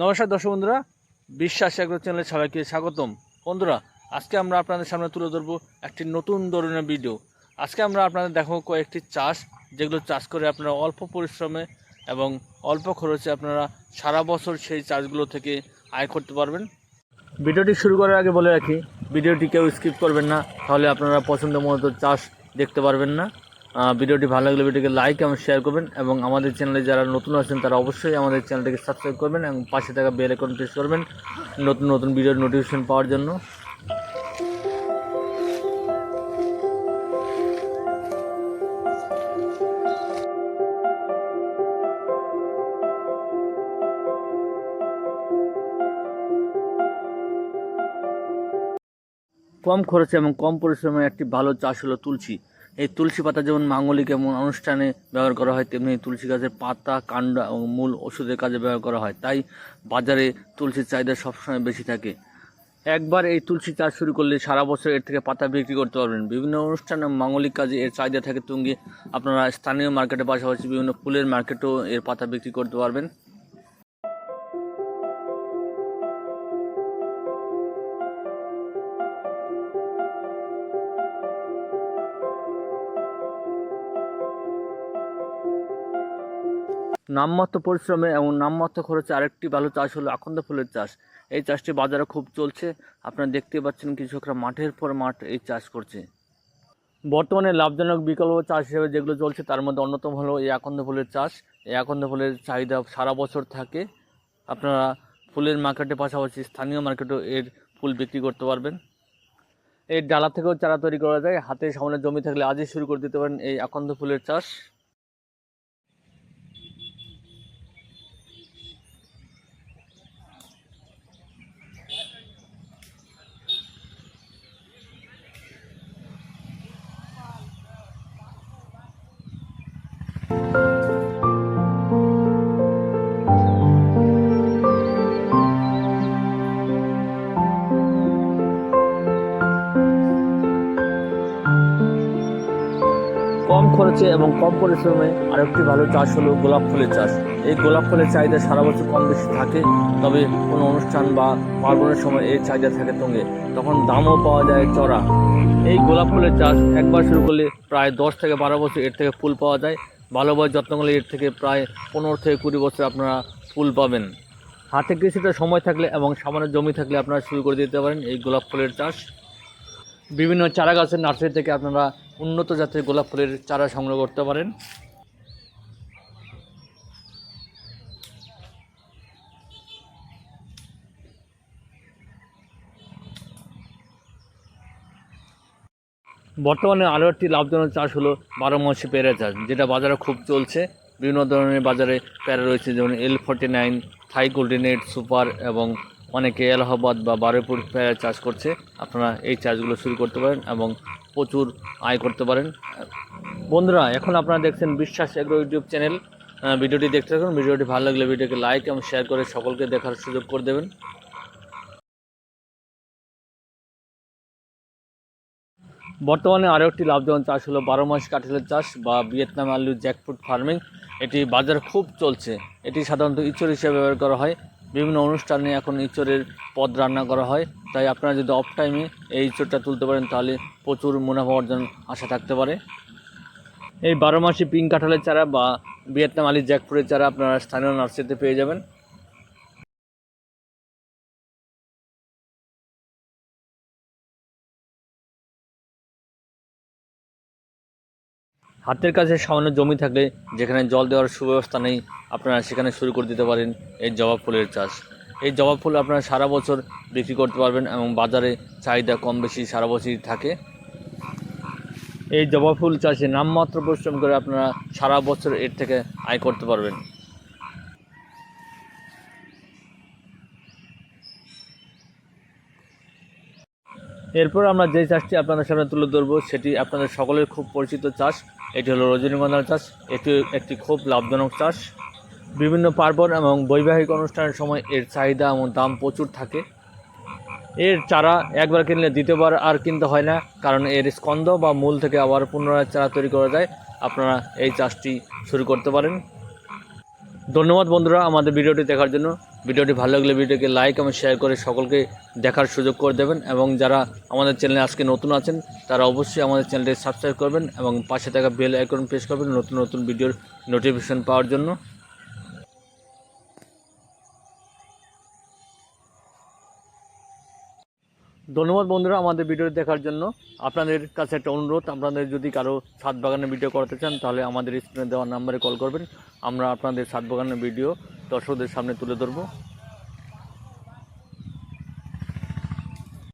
নমস্কার দর্শক বন্ধুরা, বিশ্বাস এগ্রো চ্যানেলে সবাইকে স্বাগতম। বন্ধুরা, আজকে আমরা আপনাদের সামনে তুলে ধরবো একটি নতুন ধরনের ভিডিও আজকে আমরা আপনাদের দেখাবো কয়েকটি চাষ, যেগুলো চাষ করে আপনারা অল্প পরিশ্রমে এবং অল্প খরচে আপনারা সারা বছর সেই চাষগুলো থেকে আয় করতে পারবেন। ভিডিওটি শুরু করার আগে বলে রাখি, ভিডিওটি কেউ স্কিপ করবেন না, তাহলে আপনারা পছন্দ মতো চাষ দেখতে পারবেন না। ভিডিওটি ভালো লাগলে ভিডিওকে লাইক এবং শেয়ার করবেন এবং আমাদের চ্যানেলে যারা নতুন আছেন তারা অবশ্যই আমাদের চ্যানেলটিকে সাবস্ক্রাইব করবেন এবং পাশে থাকা বেল আইকন প্রেস করবেন নতুন নতুন ভিডিওর নোটিফিকেশন পাওয়ার জন্য। কম খরচে এবং কম পরিশ্রমে একটি ভালো চাষ হলো তুলসী। এই তুলসী পাতা যেমন মাঙ্গলিক এবং অনুষ্ঠানে ব্যবহার করা হয়, তেমনি তুলসী গাছের পাতা, কাণ্ড এবং মূল ওষুধের কাজে ব্যবহার করা হয়। তাই বাজারে তুলসীর চাহিদা সবসময় বেশি থাকে। একবার এই তুলসী চাষ শুরু করলে সারা বছর এর থেকে পাতা বিক্রি করতে পারবেন। বিভিন্ন অনুষ্ঠান মাঙ্গলিক কাজে এর চাহিদা থাকে তুঙ্গে। আপনারা স্থানীয় মার্কেটের পাশাপাশি বিভিন্ন ফুলের মার্কেটেও এর পাতা বিক্রি করতে পারবেন। নামমাত্র পরিশ্রমে এবং নামমাত্র খরচে আরেকটি ভালো চাষ হলো আকন্দ ফুলের চাষ। এই চাষটি বাজারে খুব চলছে। আপনারা দেখতে পাচ্ছেন কৃষকরা মাঠের পর মাঠ এই চাষ করছে। বর্তমানে লাভজনক বিকল্প চাষ হিসেবে যেগুলো চলছে, তার মধ্যে অন্যতম হলো এই আকন্দ ফুলের চাষ। এই আকন্দ ফুলের চাহিদা সারা বছর থাকে। আপনারা ফুলের মার্কেটের পাশাপাশি স্থানীয় মার্কেটেও এর ফুল বিক্রি করতে পারবেন। এর ডালা থেকেও চারা তৈরি করা যায়। হাতে সামনে জমি থাকলে আজই শুরু করে দিতে পারেন এই আকন্দ ফুলের চাষ। খরচে এবং কম পরিশ্রমে আরেকটি ভালো চাষ হলো গোলাপ ফুলের চাষ। এই গোলাপ ফুলের চাহিদা সারা বছর কম বেশি থাকে, তবে কোনো অনুষ্ঠান বা পার্বণের সময় এই চাহিদা থাকে তঙ্গে। তখন দামও পাওয়া যায় চড়া। এই গোলাপ ফুলের চাষ একবার শুরু করলে প্রায় দশ থেকে বারো বছর এর থেকে ফুল পাওয়া যায়। ভালোভাবে যত্ন করলে এর থেকে প্রায় পনেরো থেকে কুড়ি বছর আপনারা ফুল পাবেন। হাতে কিছুটা সময় থাকলে এবং সামান্য জমি থাকলে আপনারা শুরু করে দিতে পারেন এই গোলাপ ফুলের চাষ। বিভিন্ন চারা গাছের নার্সারি থেকে আপনারা উন্নত জাতের গোলাপ ফুলের চারা সংগ্রহ করতে পারেন। বর্তমানে আরও একটি লাভজনক চাষ হলো বারো মাসি পেয়ারা চাষ, যেটা বাজারে খুব চলছে। বিভিন্ন ধরনের বাজারে প্যারা রয়েছে, যেমন এল ফর্টি নাইন থাই গোল্ডেনেট সুপার এবং অনেকে এলাহাবাদ বা বারুইপুর প্যারা চাষ করছে। আপনারা এই চাষগুলো শুরু করতে পারেন এবং প্রচুর আয় করতে পারেন। বন্ধুরা, এখন আপনারা দেখছেন বিশ্বাস এগ্রো ইউটিউব চ্যানেল। ভিডিওটি দেখতে থাকুন। ভিডিওটি ভালো লাগলে ভিডিওকে লাইক এবং শেয়ার করে সকলকে দেখার সুযোগ করে দেবেন। বর্তমানে আরও একটি লাভজনক চাষ হলো বারো মাস কাঁঠালের চাষ বা ভিয়েতনাম আলু জ্যাকফ্রুট ফার্মিং। এটি বাজার খুব চলছে। এটি সাধারণত ইঁচড় হিসেবে ব্যবহার করা হয়। বিভিন্ন অনুষ্ঠানে এখন ইঁচড়ের পদ রান্না করা হয়। তাই আপনারা যদি অফ টাইমে এই ইঁচড়টা তুলতে পারেন, তাহলে প্রচুর মুনাফা অর্জন আশা থাকতে পারে। এই বারো মাসি পিঙ্ক কাঁঠালের চারা বা ভিয়েতনাম আলি জ্যাকফুরের চারা আপনারা স্থানীয় নার্সারিতে পেয়ে যাবেন। হাতের কাছে সামান্য জমি থাকলে যেখানে জল দেওয়ার সুব্যবস্থা নেই, আপনারা সেখানে শুরু করে দিতে পারেন এই জবা ফুলের চাষ। এই জবা ফুল আপনারা সারা বছর বিক্রি করতে পারবেন এবং বাজারে চাহিদা কম বেশি সারা বছরই থাকে। এই জবা ফুল চাষে নামমাত্র পরিশ্রম করে আপনারা সারা বছর এর থেকে আয় করতে পারবেন। এরপর আমরা যে চাষটি আপনাদের সামনে তুলে ধরবো, সেটি আপনাদের সকলের খুব পরিচিত চাষ। এটি হলো রজনীগন্ধার চাষ। এটি একটি খুব লাভজনক চাষ। বিভিন্ন পার্বণ এবং বৈবাহিক অনুষ্ঠানের সময় এর চাহিদা এবং দাম প্রচুর থাকে। এর চারা একবার কিনলে দ্বিতীয়বার আর কিনতে হয় না, কারণ এর স্কন্দ বা মূল থেকে আবার পুনরায় চারা তৈরি করা যায়। আপনারা এই চাষটি শুরু করতে পারেন। ধন্যবাদ বন্ধুরা আমাদের ভিডিওটি দেখার জন্য। ভিডিওটি ভালো লাগলে ভিডিওকে লাইক এবং শেয়ার করে সকলকে দেখার সুযোগ করে দেবেন এবং যারা আমাদের চ্যানেলে আজকে নতুন আছেন, তারা অবশ্যই আমাদের চ্যানেলটি সাবস্ক্রাইব করবেন এবং পাশে থাকা বেল আইকন প্রেস করবেন নতুন নতুন ভিডিওর নোটিফিকেশন পাওয়ার জন্য। ধন্যবাদ বন্ধুরা আমাদের ভিডিও দেখার জন্য। আপনাদের কাছে একটা অনুরোধ, আপনাদের যদি কারও ছাদ বাগানের ভিডিও করাতে চান, তাহলে আমাদের স্ক্রিনে দেওয়া নাম্বারে কল করবেন। আমরা আপনাদের ছাদ বাগানের ভিডিও দর্শকদের সামনে তুলে ধরবো।